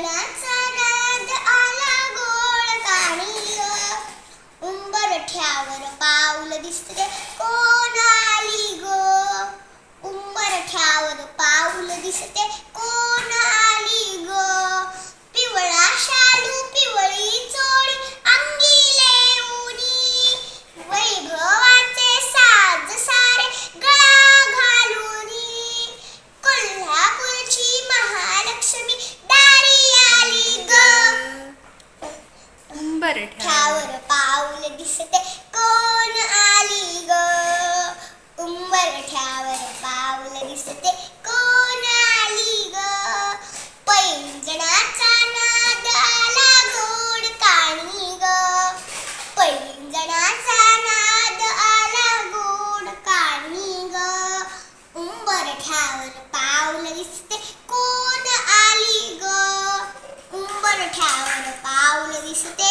गणाचा नाद आला दिसते. ठावर पाऊल दिसते. कोण आली ग? उंबर ठावर पाऊल दिसते. कोण आली ग? पैंजणाचा नाद आला गोड काणी ग. पैंजणाचा नाद आला गोड काणी ग. उंबर ठावर पाऊल दिसते. कोण आली ग? उंबर ठावर पाऊल दिसते.